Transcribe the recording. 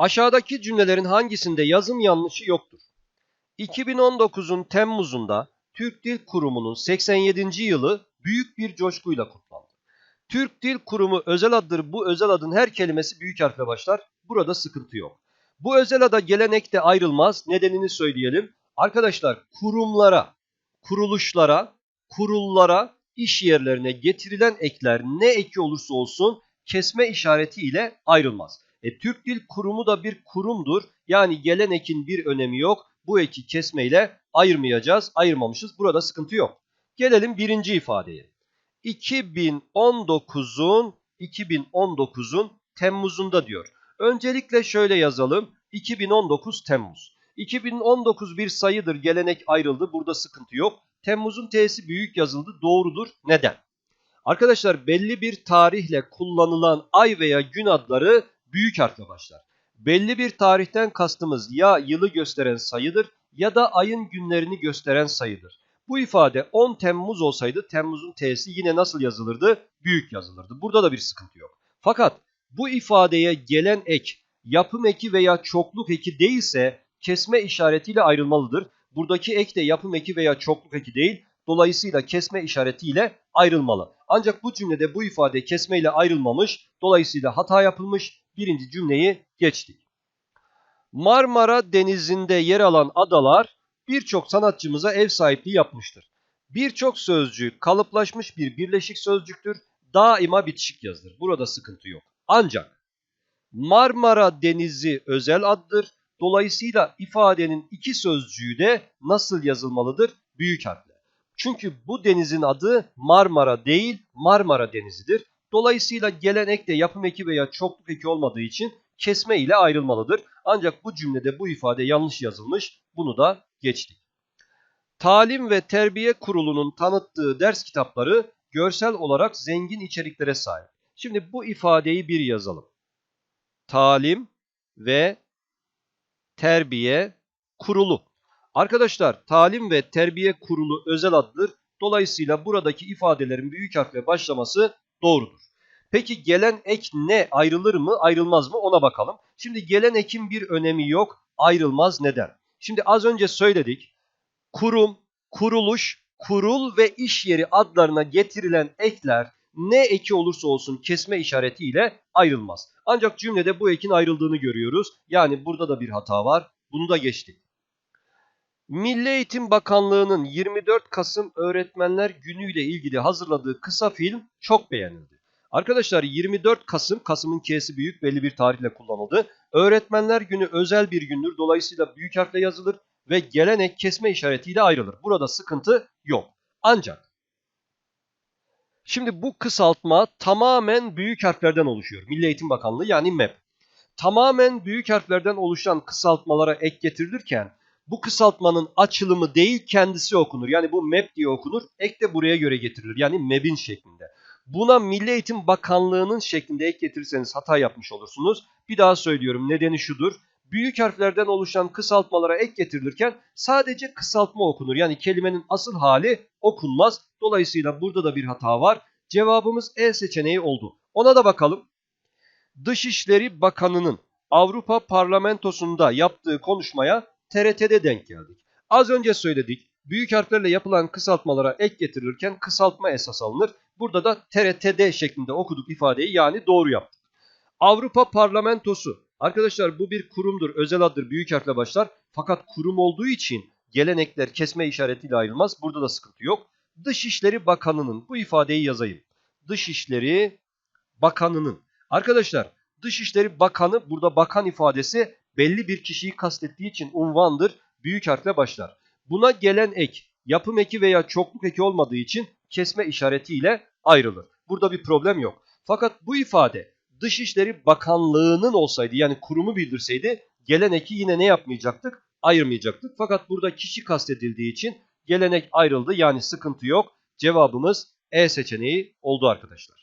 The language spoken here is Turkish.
Aşağıdaki cümlelerin hangisinde yazım yanlışı yoktur? 2019'un Temmuz'unda Türk Dil Kurumu'nun 87. yılı büyük bir coşkuyla kutlandı. Türk Dil Kurumu özel addır. Bu özel adın her kelimesi büyük harfle başlar. Burada sıkıntı yok. Bu özel ada gelenek de ayrılmaz. Nedenini söyleyelim. Arkadaşlar kurumlara, kuruluşlara, kurullara, iş yerlerine getirilen ekler ne eki olursa olsun kesme işareti ile ayrılmaz. E, Türk Dil Kurumu da bir kurumdur. Yani gelen ekin bir önemi yok. Bu eki kesme ile ayırmayacağız. Ayırmamışız. Burada sıkıntı yok. Gelelim birinci ifadeye. 2019'un 2019'un Temmuz'unda diyor. Öncelikle şöyle yazalım. 2019 Temmuz. 2019 bir sayıdır. Gelenek ayrıldı. Burada sıkıntı yok. Temmuz'un T'si büyük yazıldı. Doğrudur. Neden? Arkadaşlar belli bir tarihle kullanılan ay veya gün adları büyük harfle başlar. Belli bir tarihten kastımız ya yılı gösteren sayıdır ya da ayın günlerini gösteren sayıdır. Bu ifade 10 Temmuz olsaydı Temmuz'un T'si yine nasıl yazılırdı? Büyük yazılırdı. Burada da bir sıkıntı yok. Fakat bu ifadeye gelen ek yapım eki veya çokluk eki değilse kesme işaretiyle ayrılmalıdır. Buradaki ek de yapım eki veya çokluk eki değil. Dolayısıyla kesme işaretiyle ayrılmalı. Ancak bu cümlede bu ifade kesme ile ayrılmamış. Dolayısıyla hata yapılmış. Birinci cümleyi geçtik. Marmara Denizi'nde yer alan adalar birçok sanatçımıza ev sahipliği yapmıştır. Birçok sözcük kalıplaşmış bir birleşik sözcüktür. Daima bitişik yazılır. Burada sıkıntı yok. Ancak Marmara Denizi özel addır. Dolayısıyla ifadenin iki sözcüğü de nasıl yazılmalıdır? Büyük harfle. Çünkü bu denizin adı Marmara değil Marmara Denizi'dir. Dolayısıyla gelen ek de yapım eki veya çokluk eki olmadığı için kesme ile ayrılmalıdır. Ancak bu cümlede bu ifade yanlış yazılmış. Bunu da geçtik. Talim ve Terbiye Kurulu'nun tanıttığı ders kitapları görsel olarak zengin içeriklere sahip. Şimdi bu ifadeyi bir yazalım. Talim ve Terbiye Kurulu. Arkadaşlar talim ve terbiye kurulu özel addır. Dolayısıyla buradaki ifadelerin büyük harfle başlaması doğrudur. Peki gelen ek ne ayrılır mı ayrılmaz mı ona bakalım. Şimdi gelen ekin bir önemi yok ayrılmaz neden? Şimdi az önce söyledik kurum, kuruluş, kurul ve iş yeri adlarına getirilen ekler ne eki olursa olsun kesme işaretiyle ayrılmaz. Ancak cümlede bu ekin ayrıldığını görüyoruz. Yani burada da bir hata var. Bunu da geçtik. Milli Eğitim Bakanlığı'nın 24 Kasım Öğretmenler Günü ile ilgili hazırladığı kısa film çok beğenildi. Arkadaşlar 24 Kasım, Kasım'ın K'si büyük belli bir tarihle kullanıldı. Öğretmenler Günü özel bir gündür. Dolayısıyla büyük harfle yazılır ve gelenek kesme işaretiyle ayrılır. Burada sıkıntı yok. Ancak şimdi bu kısaltma tamamen büyük harflerden oluşuyor. Milli Eğitim Bakanlığı yani MEP. Tamamen büyük harflerden oluşan kısaltmalara ek getirilirken bu kısaltmanın açılımı değil kendisi okunur. Yani bu MEP diye okunur. Ek de buraya göre getirilir. Yani MEB'in şeklinde. Buna Milli Eğitim Bakanlığı'nın şeklinde ek getirirseniz hata yapmış olursunuz. Bir daha söylüyorum nedeni şudur. Büyük harflerden oluşan kısaltmalara ek getirilirken sadece kısaltma okunur. Yani kelimenin asıl hali okunmaz. Dolayısıyla burada da bir hata var. Cevabımız E seçeneği oldu. Ona da bakalım. Dışişleri Bakanı'nın Avrupa Parlamentosu'nda yaptığı konuşmaya TRT'de denk geldik. Az önce söyledik. Büyük harflerle yapılan kısaltmalara ek getirilirken kısaltma esas alınır. Burada da TRT'de şeklinde okuduk ifadeyi yani doğru yaptık. Avrupa Parlamentosu. Arkadaşlar bu bir kurumdur, özel addır, büyük harfle başlar. Fakat kurum olduğu için gelenekler kesme işaretiyle ayrılmaz. Burada da sıkıntı yok. Dışişleri Bakanı'nın bu ifadeyi yazayım. Dışişleri Bakanı'nın. Arkadaşlar Dışişleri Bakanı burada bakan ifadesi belli bir kişiyi kastettiği için unvandır. Büyük harfle başlar. Buna gelen ek yapım eki veya çokluk eki olmadığı için kesme işaretiyle ayrılır. Burada bir problem yok. Fakat bu ifade Dışişleri Bakanlığı'nın olsaydı yani kurumu bildirseydi gelen eki yine ne yapmayacaktık? Ayırmayacaktık. Fakat burada kişi kastedildiği için gelenek ayrıldı yani sıkıntı yok. Cevabımız E seçeneği oldu arkadaşlar.